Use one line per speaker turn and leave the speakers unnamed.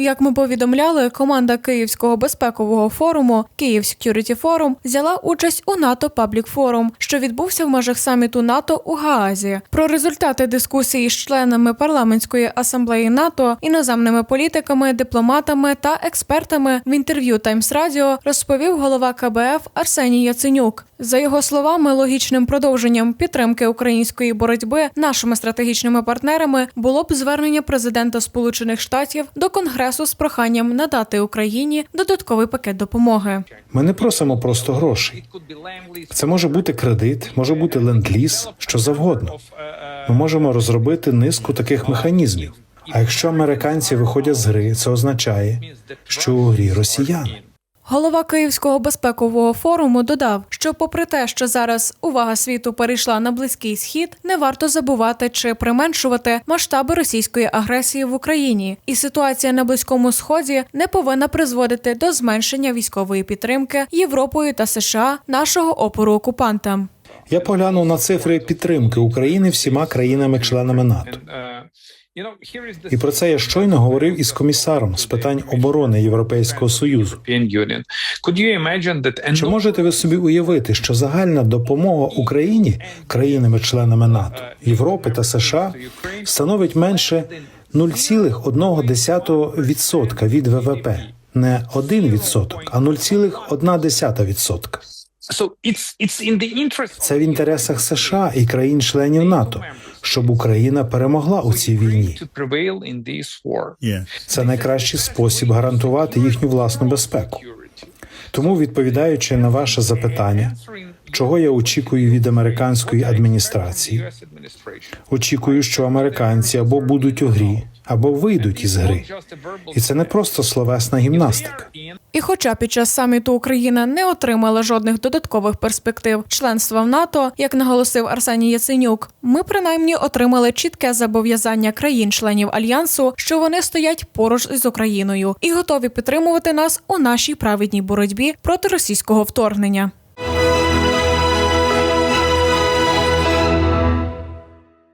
Як ми повідомляли, команда Київського безпекового форуму Київ Security Forum взяла участь у НАТО Паблік Форум, що відбувся в межах саміту НАТО у Гаазі. Про результати дискусії з членами парламентської асамблеї НАТО, іноземними політиками, дипломатами та експертами в інтерв'ю Таймс Радіо розповів голова КБФ Арсеній Яценюк. За його словами, логічним продовженням підтримки української боротьби нашими стратегічними партнерами було б звернення президента Сполучених Штатів до Конгресу з проханням надати Україні додатковий пакет допомоги.
Ми не просимо просто грошей. Це може бути кредит, може бути ленд-ліз, що завгодно. Ми можемо розробити низку таких механізмів. А якщо американці виходять з гри, це означає, що у грі росіяни.
Голова Київського безпекового форуму додав, що, попри те, що зараз увага світу перейшла на близький схід, не варто забувати чи применшувати масштаби російської агресії в Україні, і ситуація на близькому сході не повинна призводити до зменшення військової підтримки Європою та США нашого опору окупантам.
Я поглянув на цифри підтримки України всіма країнами-членами НАТО. І про це я щойно говорив із комісаром з питань оборони Європейського союзу. Чи можете ви собі уявити, що загальна допомога Україні країнами-членами НАТО, Європи та США становить менше 0,1% від ВВП? Не 1%, а 0,1%. Це в інтересах США і країн-членів НАТО, щоб Україна перемогла у цій війні. Це найкращий спосіб гарантувати їхню власну безпеку. Тому, відповідаючи на ваше запитання, чого я очікую від американської адміністрації, очікую, що американці або будуть у грі, або вийдуть із гри. І це не просто словесна гімнастика.
І хоча під час саміту Україна не отримала жодних додаткових перспектив членства в НАТО, як наголосив Арсеній Яценюк, ми принаймні отримали чітке зобов'язання країн-членів альянсу, що вони стоять поруч із Україною і готові підтримувати нас у нашій праведній боротьбі проти російського вторгнення.